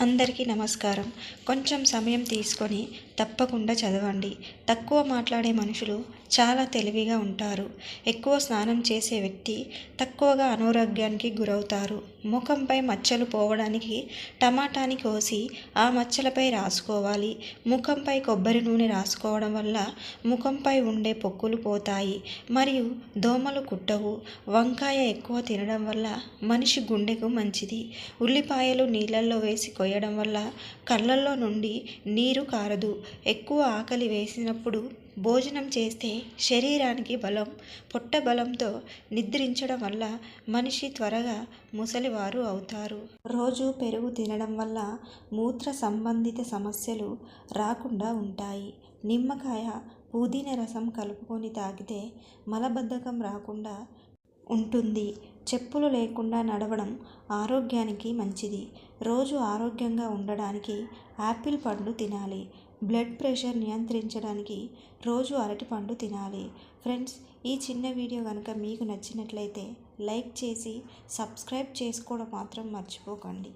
అందరికీ నమస్కారం. కొంచెం సమయం తీసుకొని తప్పకుండా చదవండి. తక్కువ మాట్లాడే మనుషులు చాలా తెలివిగా ఉంటారు. ఎక్కువ స్నానం చేసే వ్యక్తి తక్కువగా అనారోగ్యానికి గురవుతారు. ముఖంపై మచ్చలు పోవడానికి టమాటాని కోసి ఆ మచ్చలపై రాసుకోవాలి. ముఖంపై కొబ్బరి నూనె రాసుకోవడం వల్ల ముఖంపై ఉండే పొక్కులు పోతాయి. మరియు దోమలు కుట్టవు. వంకాయ ఎక్కువ తినడం వల్ల మనిషి గుండెకు మంచిది. ఉల్లిపాయలు నీళ్ళల్లో వేసి కొయ్యడం వల్ల కళ్ళల్లో నుండి నీరు కారదు. ఎక్కువ ఆకలి వేసినప్పుడు భోజనం చేస్తే శరీరానికి బలం పొట్ట బలంతో నిద్రించడం వల్ల మనిషి త్వరగా ముసలివారు అవుతారు. రోజు పెరుగు తినడం వల్ల మూత్ర సంబంధిత సమస్యలు రాకుండా ఉంటాయి. నిమ్మకాయ పుదీనా రసం కలుపుకొని తాగితే మలబద్ధకం రాకుండా ఉంటుంది. చెప్పులు లేకుండా నడవడం ఆరోగ్యానికి మంచిది. రోజు ఆరోగ్యంగా ఉండడానికి యాపిల్ పండు తినాలి. బ్లడ్ ప్రెషర్ నియంత్రించడానికి రోజు అరటిపండు తినాలి. ఫ్రెండ్స్ ఈ చిన్న వీడియో కనుక మీకు నచ్చినట్లయితే లైక్ చేసి సబ్స్క్రైబ్ చేసుకోవడం మాత్రం మర్చిపోకండి.